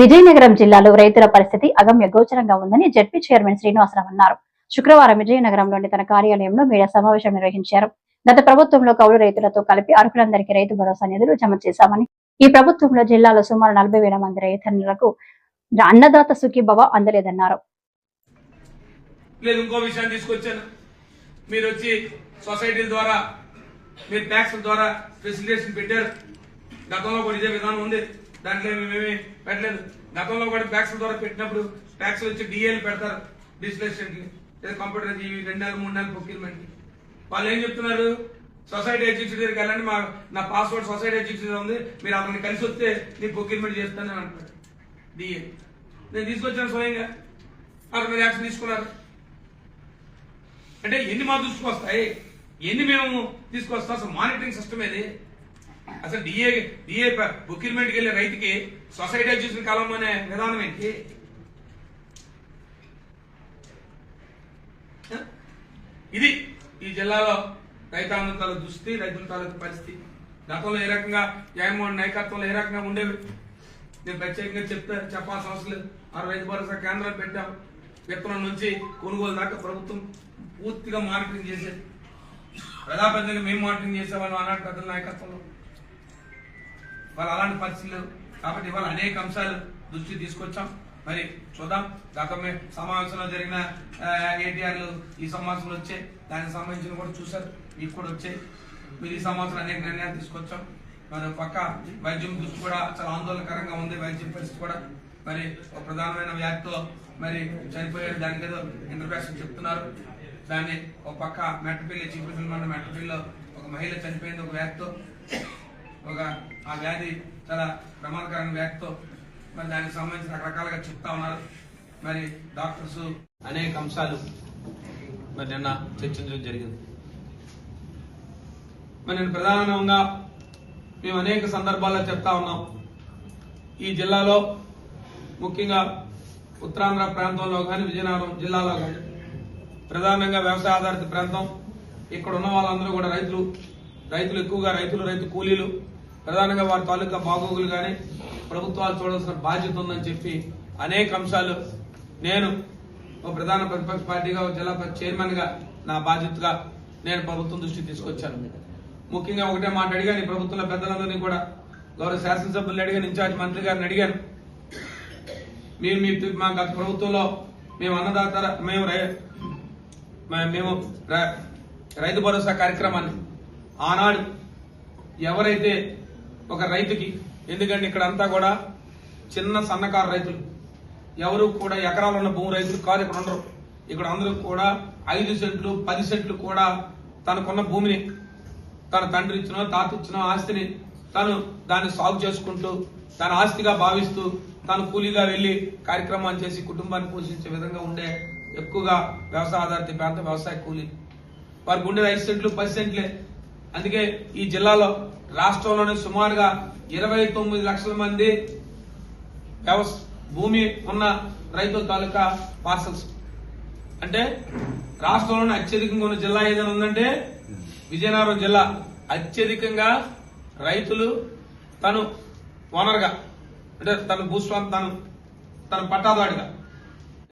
విజయనగరం జిల్లాలో రైతుల పరిస్థితి అగమ్య గోచరంగా ఉందని జడ్పీ చైర్మన్ శ్రీనివాసరావు అన్నారు. శుక్రవారం విజయనగరంలోని తన కార్యాలయంలో మీడియా సమావేశం నిర్వహించారు. గత ప్రభుత్వంలో కౌలు రైతులతో కలిపి అర్హులందరికీ రైతు భరోసా నిధులు జమ చేశామని ఈ ప్రభుత్వంలో జిల్లాలో సుమారు నలభై వేల మంది రైతన్నులకు అన్నదాత సుఖీభవ అందలేదన్నారు. లేదు ఇంకో విషయాన్ని తీసుకొచ్చాను. మీరు వచ్చి సొసైటీల ద్వారా మీరు ట్యాక్స్ ద్వారా ఫెసిలిటేషన్ పెట్టారు. గతంలో కూడా ఇదే విధానం ఉంది. దాంట్లో మేమేమి పెట్టలేదు. గతంలో కూడా ట్యాక్స్ ద్వారా పెట్టినప్పుడు ట్యాక్స్ వచ్చి డిఏలు పెడతారు డిజిటేషన్ లేదా కంప్యూటర్ జీవి రెండు నెలలు మూడు నెలలు ప్రొక్యూర్మెంట్ వాళ్ళు ఏం చెప్తున్నారు? సొసైటీ ఎగ్జిక్యూటివ్ దగ్గరికి వెళ్ళండి. మా నా పాస్వర్డ్ సొసైటీ ఎగ్జిక్యూటివ్ ఉంది. మీరు అతన్ని కలిసి వస్తే నీ ప్రొక్యూర్మెంట్ చేస్తానని అంటారు డిఏ నేను తీసుకొచ్చాను స్వయంగా. అక్కడ మీరు యాక్షన్ తీసుకున్నారు. అంటే ఎన్ని మా దృష్టికి వస్తాయి ఎన్ని మేము తీసుకొస్తాం? అసలు మానిటరింగ్ సిస్టమ్ ఏది? అసలు డిఏ డిఏ ప్రొక్యూర్మెంట్కి వెళ్ళే రైతుకి సొసైటీ చూసిన కాలం అనే విధానం ఏంటి? ఇది ఈ జిల్లాలో రైతాంగం తాలూకు దుస్థితి రైతుల తాలూకు పరిస్థితి. గతంలో ఏ రకంగా జగన్మోహన్ నాయకత్వంలో ఏ రకంగా ఉండేవి? నేను ప్రత్యేకంగా చెప్తా చెప్పాల్సిన అవసరం లేదు. ఆ రైతు భరోసా కేంద్రాలు పెట్టాం. విత్తనం నుంచి కొనుగోలు దాకా ప్రభుత్వం పూర్తిగా మానిటరింగ్ చేసేది. ప్రజాప్రతినిధిగా మేము మానిటరింగ్ చేసేవాళ్ళం ఆనాటి పెద్దల నాయకత్వంలో. వాళ్ళు అలాంటి పరిస్థితులు కాబట్టి ఇవాళ అనేక అంశాలు దృష్టి తీసుకొచ్చాం. మరి చూద్దాం. గతమే సమావేశంలో జరిగిన ఏటీఆర్లు ఈ సమావేశంలో వచ్చాయి. దానికి సంబంధించిన కూడా చూశారు. మీకు కూడా వచ్చాయి. మీరు ఈ సంవత్సరం అనేక నిర్ణయాలు తీసుకొచ్చాం. మరి ఒక పక్క వైద్యం దృష్టి కూడా చాలా ఆందోళనకరంగా ఉంది. వైద్యం పరిస్థితి కూడా మరి ఒక ప్రధానమైన వ్యాధితో మరి చనిపోయే దానికి ఏదో ఇంటర్వ్యాక్షన్ చెప్తున్నారు. దాన్ని ఒక పక్క మెట్టపల్లి చీపురుపల్లి మండలం మెట్టపల్లిలో ఒక మహిళ చనిపోయింది ఒక వ్యాధితో. ఒక ఆ వ్యాధి చాలా ప్రమాదకరమైన వ్యాధితో మరి దానికి సంబంధించి రకరకాలుగా చెప్తా ఉన్నారు. మరి డాక్టర్స్ అనేక అంశాలు మరి నిన్న చర్చించడం జరిగింది. మరి నేను ప్రధానంగా మేము అనేక సందర్భాల్లో చెప్తా ఉన్నాం. ఈ జిల్లాలో ముఖ్యంగా ఉత్తరాంధ్ర ప్రాంతంలో కానీ విజయనగరం జిల్లాలో కానీ ప్రధానంగా వ్యవసాయ ఆధారిత ప్రాంతం ఇక్కడ ఉన్న వాళ్ళందరూ కూడా రైతులు రైతులు ఎక్కువగా రైతులు రైతు కూలీలు ప్రధానంగా వారి తాలూకా బాగోగులు కానీ ప్రభుత్వాలు చూడాల్సిన బాధ్యత ఉందని చెప్పి అనేక అంశాలు నేను ఒక ప్రధాన ప్రతిపక్ష పార్టీగా ఒక జిల్లా చైర్మన్గా నా బాధ్యతగా నేను ప్రభుత్వం దృష్టికి తీసుకొచ్చాను. ముఖ్యంగా ఒకటే మాట అడిగాను ఈ ప్రభుత్వంలో పెద్దలందరినీ కూడా గౌరవ శాసనసభ్యులు అడిగాను ఇన్ఛార్జ్ మంత్రి గారిని అడిగాను. మీరు మీ మా గత ప్రభుత్వంలో మేము అన్నదాత మేము రై- మేము రైతు భరోసా కార్యక్రమాన్ని ఆనాడు ఎవరైతే ఒక రైతుకి. ఎందుకంటే ఇక్కడ అంతా కూడా చిన్న సన్నకారు రైతులు. ఎవరు కూడా ఎకరాలు ఉన్న భూమి రైతులు కాదు ఇక్కడ ఉండరు. ఇక్కడ అందరూ కూడా ఐదు సెంట్లు పది సెంట్లు కూడా తనకున్న భూమిని. తన తండ్రి ఇచ్చిన తాత ఇచ్చిన ఆస్తిని. తను దాన్ని సాగు చేసుకుంటూ తన ఆస్తిగా భావిస్తూ తను కూలీగా వెళ్ళి కార్యక్రమాలు చేసి కుటుంబాన్ని పోషించే విధంగా ఉండే ఎక్కువగా వ్యవసాయ ఆధారిత ప్రాంతం వ్యవసాయ కూలీ. వారికి ఉండేది ఐదు సెంట్లు పది సెంట్లే. అందుకే ఈ జిల్లాలో రాష్ట్రంలోని సుమారుగా ఇరవై తొమ్మిది లక్షల మంది భూమి ఉన్న రైతుల తాలూకా పార్సల్స్. అంటే రాష్ట్రంలోనే అత్యధికంగా ఉన్న జిల్లా ఏదైనా ఉందంటే విజయనగరం జిల్లా. అత్యధికంగా రైతులు తను ఓనర్గా అంటే తన భూస్వామి తను తన పట్టాదాడిగా